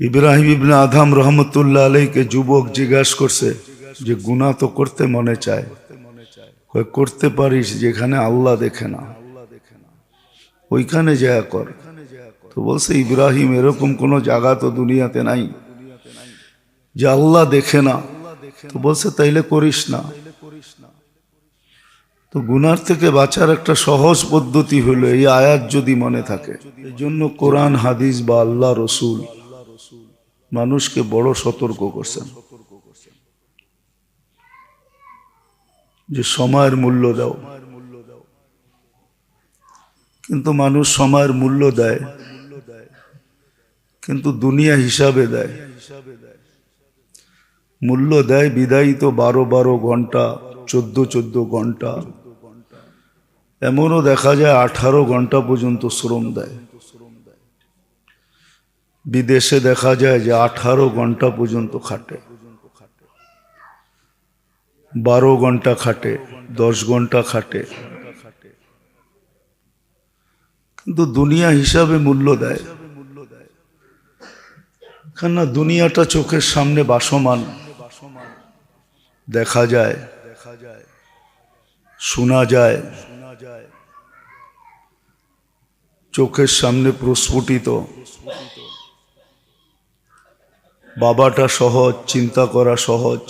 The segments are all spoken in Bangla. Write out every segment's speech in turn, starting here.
ইব্রাহিম ইবনে আধাম রহমতুল্লাহ আলাইকে যুবক জিজ্ঞাসা করছে যে, গুনাহ তো করতে মনে চায়? করতে পারিস, যেখানে আল্লাহ দেখে না। ওইখানে যা কর। তো বলছে, ইব্রাহিম, এরকম কোনো জায়গা তো দুনিয়াতে নাই, যে আল্লাহ দেখে না। তো বলছে, তাইলে করিস না। তো গুনার থেকে বাঁচার একটা সহজ পদ্ধতি হলো, এই আয়াত যদি মনে থাকে। এই জন্য কোরআন, হাদিস বা আল্লাহ রসুল মানুষকে বড় সতর্ক করছেন। যে সময়ের মূল্য দাও। কিন্তু মানুষ সময়ের মূল্য দেয়, কিন্তু দুনিয়া হিসাবে দেয়। মূল্য দেয় বিদায়ী তো বারো বারো ঘণ্টা, চোদ্দ চোদ্দ ঘণ্টা। এমনও দেখা যায় আঠারো ঘণ্টা পর্যন্ত শ্রম দেয়। বিদেশে দেখা যায় যে আঠারো ঘণ্টা পর্যন্ত খাটে। বারো ঘণ্টা খাটে, দশ ঘণ্টা খাটে। কিন্তু দুনিয়া হিসাবে মূল্য দেয়। কেননা দুনিয়াটা চোখের সামনে বাসমান। দেখা যায়, শোনা যায়। চোখের সামনে প্রস্ফুটিত। বাবাটা সহজ, চিন্তা করা সহজ।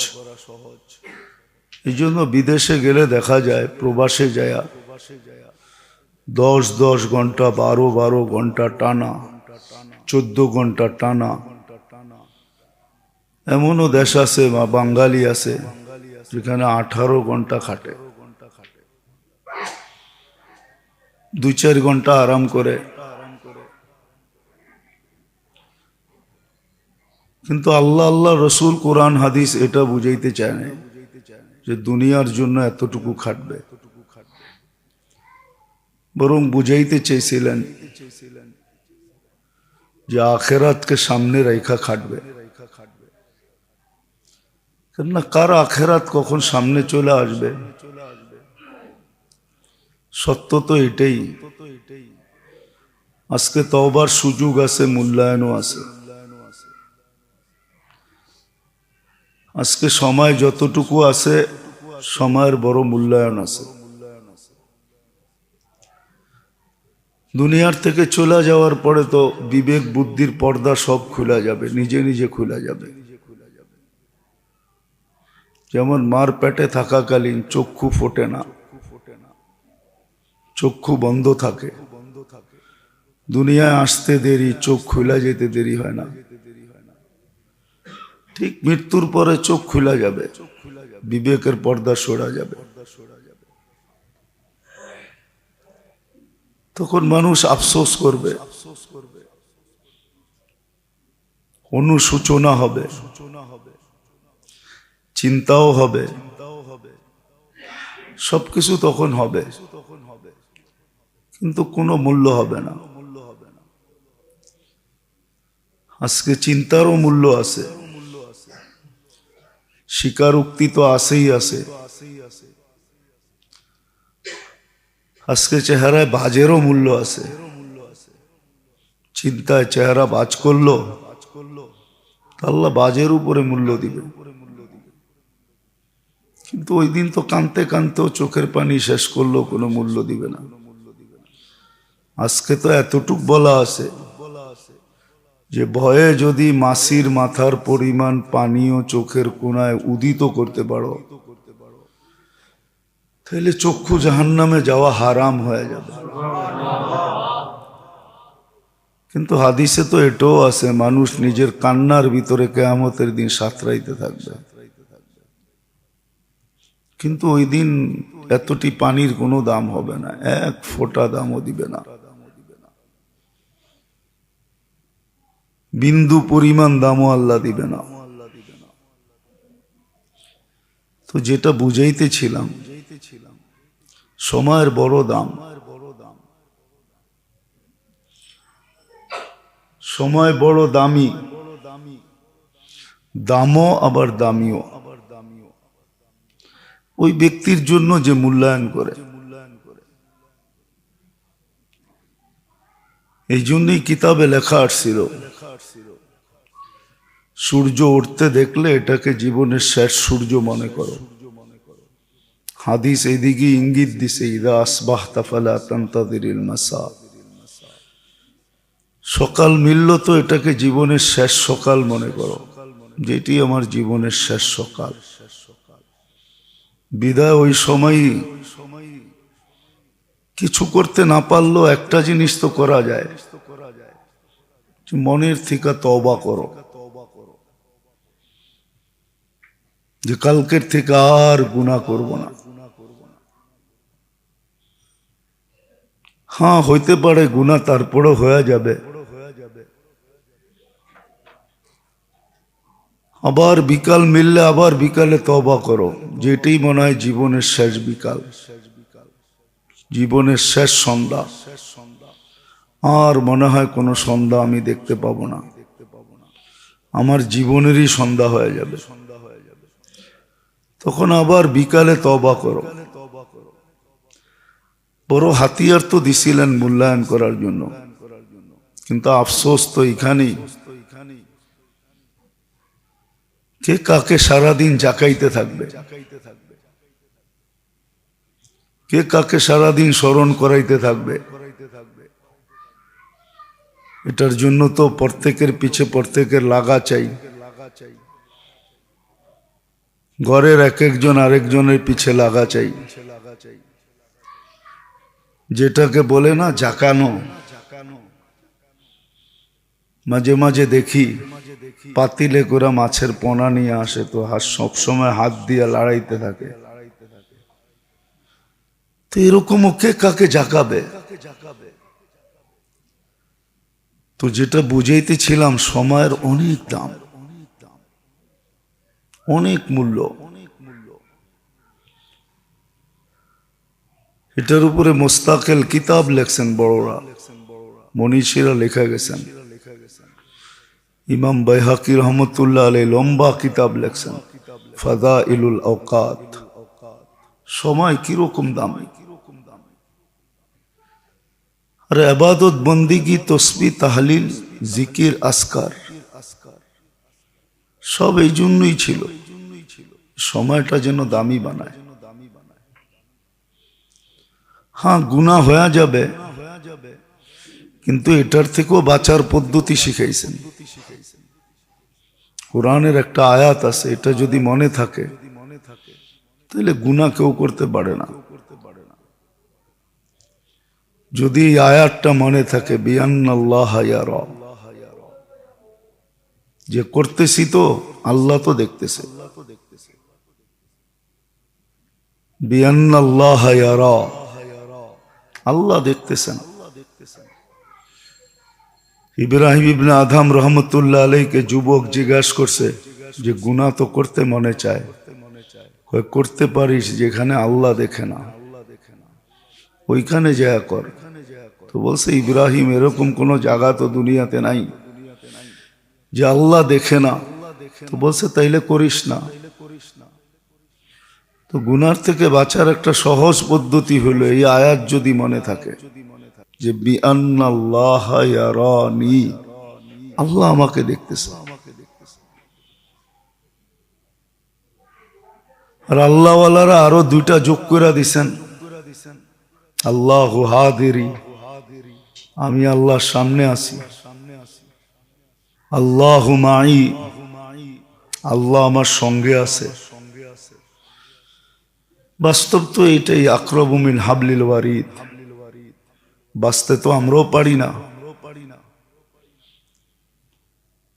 এই জন্য বিদেশে গেলে দেখা যায়, প্রবাসে যায় দশ দশ ঘণ্টা, বারো বারো ঘণ্টা টানা, চোদ্দ ঘণ্টা টানা। এমনও দেশ আছে, বা বাঙালি আছে, যেখানে আঠারো ঘণ্টা খাটে। দুই চার ঘণ্টা আরাম করে। কিন্তু আল্লাহ আল্লাহ রসুল কোরআন, হাদিস এটা বুঝাইতে চায় না যে দুনিয়ার জন্য এতটুকু খাটবে। বরং বুঝাইতে চেয়েছিলেন যে আখেরাতকে সামনে রেখা খাটবে। কেননা কার আখেরাত কখন সামনে চলে আসবে? সত্য তো এটাই। আজকে তওবার সুযোগ আছে, মূল্যায়নও আছে। আজকে সময় যতটুকু আছে, সময়ের বড় মূল্যায়ন আছে। দুনিয়ার থেকে চলে যাওয়ার পরে তো বিবেক, বুদ্ধির পর্দা সব খোলা যাবে, নিজে নিজে খোলা যাবে। যেমন মার পেটে থাকাকালীন চক্ষু ফোটে না, চক্ষু বন্ধ থাকে। দুনিয়ায় আসতে দেরি, চোখ খোলা যেতে দেরি হয় না। ঠিক মৃত্যুর পরে চোখ খোলা যাবে। বিবেকের পর্দা সরা যাবে। তখন মানুষ আফসোস করবে। অনুসূচনা হবে। চিন্তাও হবে। সবকিছু তখন হবে। কিন্তু কোনো মূল্য হবে না। আজকে চিন্তারও মূল্য আছে। স্বীকারোক্তি তো আসেই আছে। আজকে চেহারায় বাজেরও মূল্য আছে। চিন্তায় চেহারা বাজ করল, আল্লাহ বাজের উপরে মূল্য দিবে। কিন্তু ওই দিন তো কানতে কানতেও চোখের পানি শেষ করল, কোনো মূল্য দিবে না। আজকে তো এতটুক বলা আছে। যে ভয়ে যদি মাসির মাথার পরিমাণ পানীয় চোখের কোনায় উদিত করতে পারো, তাহলে চক্ষু জাহান্নামে যাওয়া হারাম হয়ে যাবে। কিন্তু হাদিসে তো এটাও আছে, মানুষ নিজের কান্নার ভিতরে কেয়ামতের দিন সাঁতরাইতে থাকবে। কিন্তু ওই দিন এতটি পানির কোনো দাম হবে না, এক ফোঁটা দামও দিবে না। বিন্দু পরিমাণ দামও আল্লাহ দিবে না। তো যেটা বুঝাইতেছিলাম, সময়ের বড় দাম। সময় বড় দামি, দামও আবার দামিও। ওই ব্যক্তির জন্য যে মূল্যায়ন করে। এই জন্যই কিতাবে লেখা আসছিল সূর্য উঠতে দেখলে এটাকে জীবনের শেষ সূর্য মনে করো। হাদিস এদিকে ইঙ্গিত দিছে, ইদা আসবাহ তাফালা তান্তাদিরিল মাসা। সকাল মিলল তো এটাকে জীবনের শেষ সকাল মনে করো। যেটি আমার জীবনের শেষ সকাল। বিদায় ওই সময়ই কিছু করতে না পারলেও একটা জিনিস তো করা যায়। মনের থেকে তবা করো। যে কালকের থেকে আর গুণা করব না। হ্যাঁ হইতে পারে গুণা তারপরে হয়ে যাবে। আবার বিকাল মিললে আবার বিকালে তবা করো। যেটাই মনে হয় জীবনের শেষ বিকাল। জীবনের শেষ সন্ধ্যা। আর মনে হয় কোনো সন্ধ্যা আমি দেখতে পাবো না। আমার জীবনেরই সন্ধ্যা হয়ে যাবে। তখন আবার বিকালে তবা করো। বড় হাতিয়ার তো দিছিলেন মূল্যায়ন করার জন্য। কিন্তু আফসোস তো এখানেই। কে কাকে সারাদিন জাকাইতে থাকবে? কে কাকে সারাদিন স্মরণ করাইতে থাকবে? এটার জন্য তো প্রত্যেকের পিছে প্রত্যেকের লাগা চাই। ঘরের এক একজন আরেকজনের পিছে লাগা চাই। যেটাকে বলে না, জাকানো। মাঝে মাঝে দেখি, পাতিলে করে মাছের পোনা নিয়ে আসে তো সবসময় হাত দিয়ে লড়াইতে থাকে। তো এরকম ওকে কাকে জাকাবে তো যেটা বুঝাইতেছিলাম, সময়ের অনেক দাম। অনেক মূল্য। এটার উপরে মোস্তাকেল কিতাব লেখছেন বড়রা। মনীষীরা লেখা গেছেন। ইমাম বাইহাকি রহমতুল্লাহ আলী লম্বা কিতাব লেখছেন। ফাদা ইলুল আওকাত। সময় কীরকম দামি? আর আবাদত বন্দিগি, তসবি, তাহলিল, জিকির, আসকার, সব এই জন্যই ছিল। সময়টা যেন দামি বানায়। হ্যাঁ গুণা হয়ে যাবে, কিন্তু এটার থেকেও বাঁচার পদ্ধতি শিখাইছেন। কোরআনের একটা আয়াত আছে, এটা যদি মনে থাকে তাহলে গুণা কেউ করতে পারে না। যদি এই আয়াতটা মনে থাকে বিয়ান্নাল্লাহ যে করতেছি তো, আল্লাহ তো দেখতেছে। বিয়ান্নাল্লাহ আল্লাহ দেখতেছেন। ইব্রাহিম ইবনে আধাম রহমতুল্লাহ আলাইকে যুবক জিজ্ঞাসা করছে যে, গুনাহ তো করতে মনে চায়? করতে পারিস যেখানে আল্লাহ দেখে না। ওইখানে যা কর। তো বলছে, ইব্রাহিম, এরকম কোন জায়গা তো দুনিয়াতে নাই যে আল্লাহ দেখে না। তো বলছে, তাইলে করিস না। তো গুনার থেকে বাঁচার একটা সহজ পদ্ধতি হলো এই আয়াত যদি মনে থাকে যে ইয়ারানি। আল্লাহ আমাকে দেখতেছে আর আল্লাহওয়ালারা আরও দুইটা যোগ করে দিছেন। আল্লাহ হাদিরি। আমি আল্লাহর সামনে আছি। আল্লাহ মাই। আল্লাহ আমার সঙ্গে আছে। বাস্তব তো এটাই আক্রবমিন হাবলিল ওয়ারিদ। বাঁচতে তো আমরাও পারি না।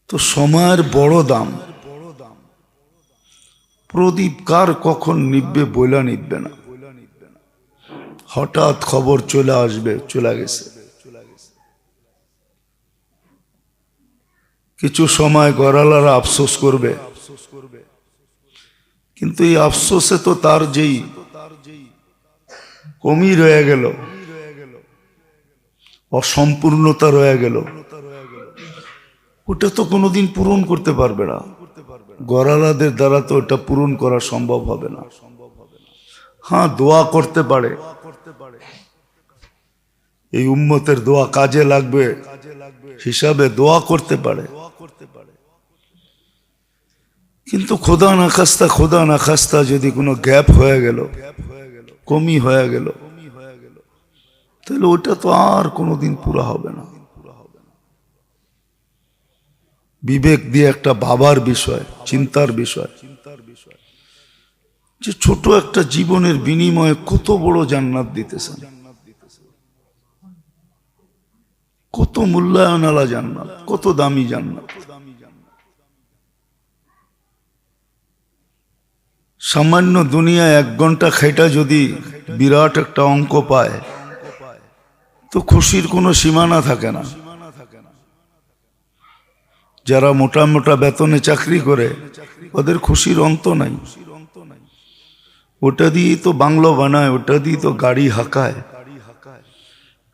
তো সময়ের বড় দাম। প্রদীপ কার কখন নিববে বইলা নিববে না। হঠাৎ খবর চলে আসবে, চলে গেছে। কিছু সময় গড়ালারা আফসোস করবে। কিন্তু এই আফসোসে তো তার যেই কমই রয়ে গেল, অসম্পূর্ণতা রয়ে গেল। ওটা তো কোনোদিন পূরণ করতে পারবে না। গড়ালাদের দ্বারা তো ওটা পূরণ করা সম্ভব হবে না। হ্যাঁ দোয়া করতে পারে। এই উম্মতের দোয়া কাজে লাগবে, হিসাবে দোয়া করতে পারে। কিন্তু খোদা না খাস্তা, খোদা না খাস্তা যদি কোনো গ্যাপ হয়ে গেল, কমি হয়ে গেল, তাহলে ওটা তো আর কোনোদিন পুরা হবে না। বিবেক দিয়ে একটা বাবার বিষয়, চিন্তার বিষয়। বিষয় যে ছোট একটা জীবনের বিনিময়ে কত বড় জান্নাত দিতেছেন। কত মূল্যায়ন আলা জান্নাত, কত দামি জান্নাত। সামান্য দুনিয়ায় এক ঘণ্টা খাইটা যদি বিরাট একটা অঙ্ক পায়, তো খুশির কোনো সীমানা থাকে না। যারা মোটা মোটা বেতনে চাকরি করে, ওদের খুশির অন্ত নাই। ওটা দিয়ে তো বাংলো বানায়, ওটা দিয়ে তো গাড়ি হাঁকায়।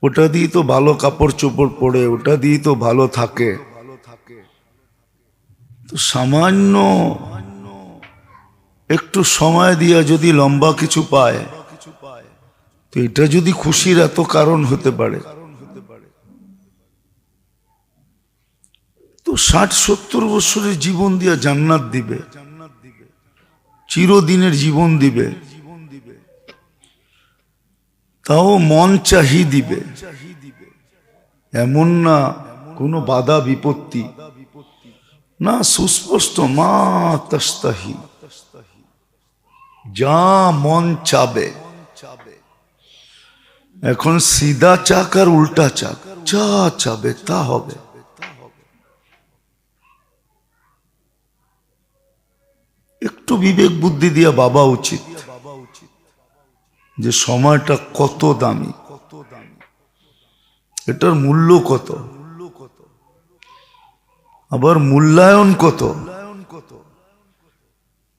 ওটা দিয়ে তো ভালো কাপড় চোপড় পরে, ওটা দিয়ে তো ভালো থাকে। তো সামান্য একটু সময় দিয়া যদি লম্বা কিছু পায়, তো এটা যদি খুশির এত কারণ হতে পারে তো ষাট সত্তর বছরের জীবন দিয়া জান্নাত দিবে। চিরদিনের জীবন দিবে। তাও মন চাহি দিবে। এমন না কোনো বাধা বিপত্তি। না সুস্পষ্ট, মা তস্তাহি। যা মন চাবে। এখন সিধা চাক আর উল্টা চাক, যা চাবে তা হবে। বিবেক বুদ্ধি দিয়া বাবা উচিত। যে সময়টা কত দামি। এটার মূল্য কত? আবার মূল্যায়ন কত?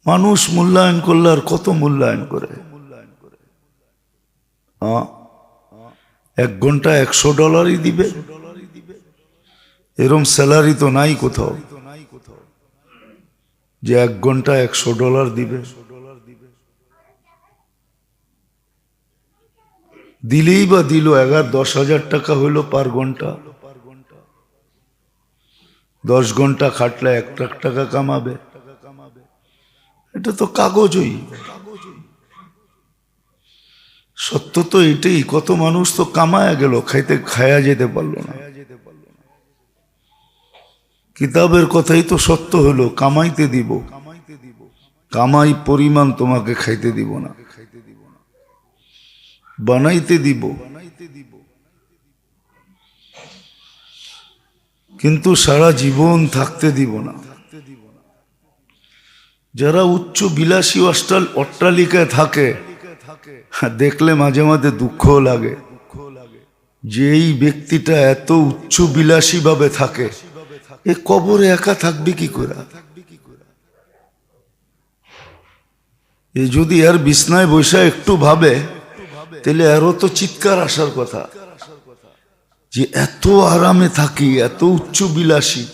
মানুষ মূল্যায়ন করলে আর কত মূল্যায়ন করে? এক ঘণ্টা একশো ডলারই দিবে। এরম স্যালারি তো নাই কোথাও। যে এক ঘণ্টা একশো ডলার দিবে। দিলেই বা দিল, এগারো দশ হাজার টাকা হইল পার ঘণ্টা। দশ ঘণ্টা খাটলে এক লাখ টাকা কামাবে। এটা তো কাগজই। সত্য তো এটাই, কত মানুষ তো কামায়া গেল, খাইতে, খায়া যেতে পারল না। কিতাবের কথাই তো সত্য হলো, কামাইতে দিব। কামাইতে দিব কামাই পরিমাণ তোমাকে খাইতে দিব না। বানাইতে দিব। কিন্তু সারা জীবন থাকতে দিব না। যারা উচ্চ বিলাসী অষ্টাল অট্টালিকায় থাকে, দেখলে মাঝে মাঝে দুঃখ লাগে। যে এই ব্যক্তিটা এত উচ্চ বিলাসী ভাবে থাকে এ কবরে একা থাকবে কি করে? এ যদি আর বিছনায় বসে একটু ভাবে, তাহলে আরও তো চিৎকার আসার কথা। যে এত আরামে থাকি, এত উচ্চ বিলাসী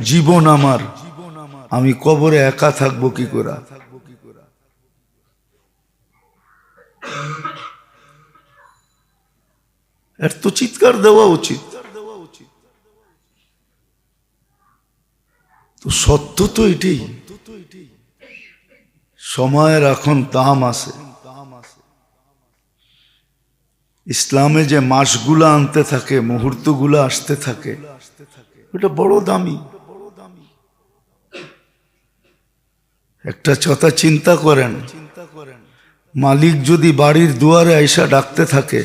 জীবন আমার, আমি কবরে একা থাকব কি করে? এর তো চিৎকার দেওয়া উচিত। তো সত্য তো এটাই। সময়ের এখন দাম আছে। ইসলামে যে মাসগুলা আনতে থাকে, মুহূর্তগুলো আসতে থাকে এটা বড় দামি। একটা কথা চিন্তা করেন, মালিক যদি বাড়ির দুয়ারে আইসা ডাকতে থাকে,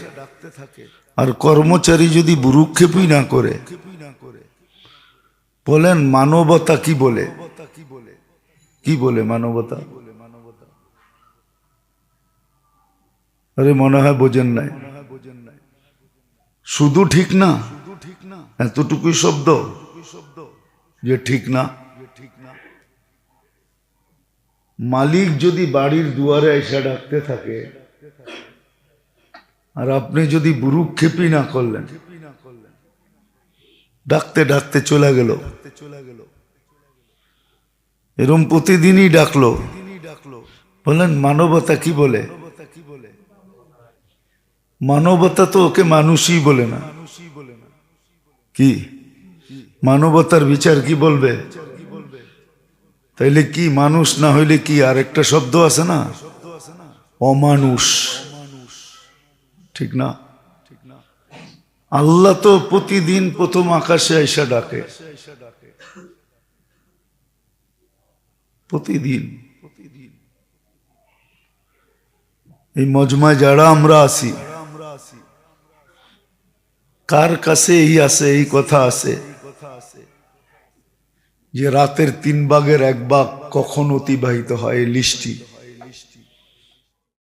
আর কর্মচারী যদি বুরুক্ষেপই না করে বলেন মানবতা কি বলে? কি বলে মানবতা? আরে মনে হয় বোঝেন নাই। শুধু ঠিক না? এতটুকুই শব্দ? যে ঠিক না? মালিক যদি বাড়ির দুয়ারে এসে ডাকতে থাকে, আর আপনি যদি বুরুক্ষেপই না করলেন ডাকতে ডাকতে চলে গেল। এরম প্রতিদিনই ডাকলো। বলেন মানবতা কি বলে? মানবতা তো ওকে মানুষই বলে না। কি? মানবতার বিচার কি বলবে? তাইলে কি মানুষ না হইলে কি আর একটা শব্দ আছে না? অমানুষ। ঠিক না? আল্লাহ তো প্রতিদিন প্রথম আকাশে আইসা ডাকে। প্রতিদিন। এই মজমায় যারা আমরা আছি, কার কাছে এই আছে, এই কথা আছে? যে রাতের তিন ভাগের এক ভাগ কখন অতিবাহিত হয় লিস্টি